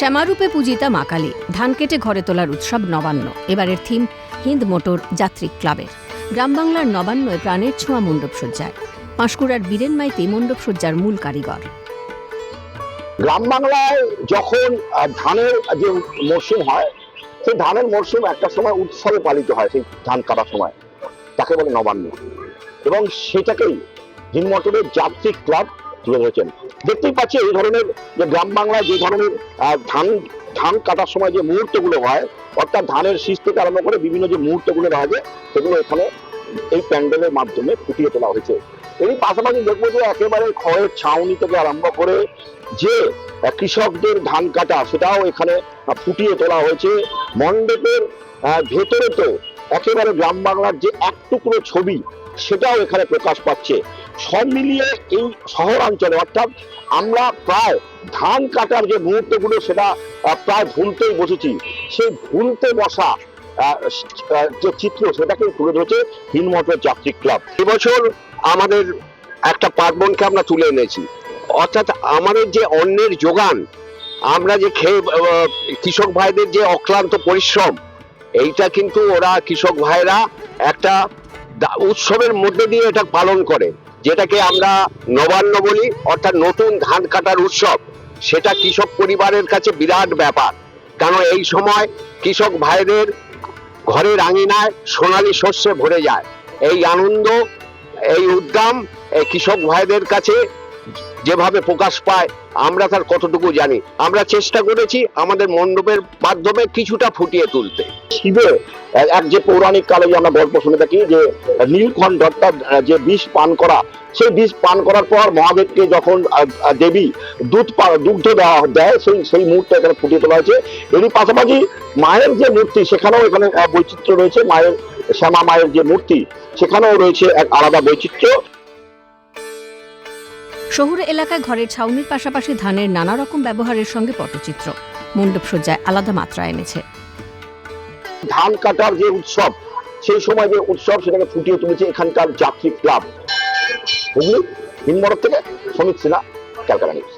শ্যামারূপে পূজিতা মা কালী ধান কেটে ঘরে তোলার উৎসব নবান্ন। এবারের থিম হিন্দ মোটর যাত্রিক ক্লাবের। গ্রাম বাংলার নবান্নয় প্রাণের ছোঁয়া মণ্ডপ সজ্জায়। পাঁশকুড়ার বীরেন মাইতি মণ্ডপ সজ্জার মূল কারিগর। গ্রাম বাংলায় যখন ধানের যে মরশুম হয়, সেই ধানের মরশুম একটা সময় উৎসবে পালিত হয়, সেই ধান কাটার সময়। তাকে বলে নবান্ন। এবং সেটাকেই হিনমটরের যাত্রী ক্লাব তুলে দেখতেই পাচ্ছি এই ধরনের যে গ্রাম বাংলায় যে ধরনের ধান ধান কাটার সময় যে মুহূর্তগুলো হয়, অর্থাৎ ধানের শীষ থেকে আরম্ভ করে বিভিন্ন যে মুহূর্তগুলো রয়েছে, সেগুলো এখানে এই প্যান্ডেলের মাধ্যমে ফুটিয়ে তোলা হয়েছে। এরই পাশাপাশি দেখব যে একেবারে খড়ের ছাউনি থেকে আরম্ভ করে যে কৃষকদের ধান কাটা, সেটাও এখানে ফুটিয়ে তোলা হয়েছে। মণ্ডপের ভেতরে তো একেবারে গ্রাম বাংলার যে এক টুকরো ছবি, সেটাও এখানে প্রকাশ পাচ্ছে। সব মিলিয়ে এই শহরাঞ্চলে অর্থাৎ আমরা প্রায় ধান কাটার যে মুহূর্তগুলো, সেটা প্রায় ভুলতেই বসেছি। সেই ভুলতে বসা যে চিত্র, সেটাকে তুলে ধরেছে হিনমটর যাত্রী ক্লাব। এবছর আমাদের একটা পার্বণকে আমরা তুলে এনেছি। অর্থাৎ আমাদের যে অন্যের যোগান, আমরা যে খেয়ে কৃষক ভাইদের যে অক্লান্ত পরিশ্রম, এইটা কিন্তু ওরা কৃষক ভাইরা একটা উৎসবের মধ্যে দিয়ে এটা পালন করে। যেটাকে আমরা নবান্ন বলি, অর্থাৎ নতুন ধান কাটার উৎসব। সেটা কৃষক পরিবারের কাছে বিরাট ব্যাপার। কেন এই সময় কৃষক ভাইদের ঘরের আঙিনায় সোনালি শস্যে ভরে যায়। এই আনন্দ, এই উদ্যম এই কৃষক ভাইদের কাছে যেভাবে প্রকাশ পায়, আমরা তার কতটুকু জানি। আমরা চেষ্টা করেছি আমাদের মণ্ডপের মাধ্যমে কিছুটা ফুটিয়ে তুলতে। শিবে, এক যে পৌরাণিক কালে আমরা গল্প শুনে থাকি যে নীলকণ্ঠ অর্থাৎ যে বিষ পান করা, সেই বিষ পান করার পর মহাদেবকে যখন দেবী দুধ দুগ্ধ দেওয়া, দেয়, সেই সেই মুহূর্তে এখানে ফুটিয়ে তোলা হয়েছে। এরই পাশাপাশি মায়ের যে মূর্তি, সেখানেও এখানে বৈচিত্র্য রয়েছে। মায়ের, শ্যামা মায়ের যে মূর্তি, সেখানেও রয়েছে এক আলাদা বৈচিত্র্য। শহুর এলাকায় ঘরের ছাউনির পাশাপাশি ধানের নানা রকম ব্যবহারের সঙ্গে পটচিত্র। মণ্ডপ সজ্জায় আলাদা মাত্রা এনেছে। ধান কাটার যে উৎসব, সেই সময় যে উৎসব, সেটাকে ফুটিয়ে তুলেছে এখানকার যাত্রী ক্লাব। হুগলি হিমবরফ থেকে সমিত সিনহা, ক্যালকাটা নিউজ।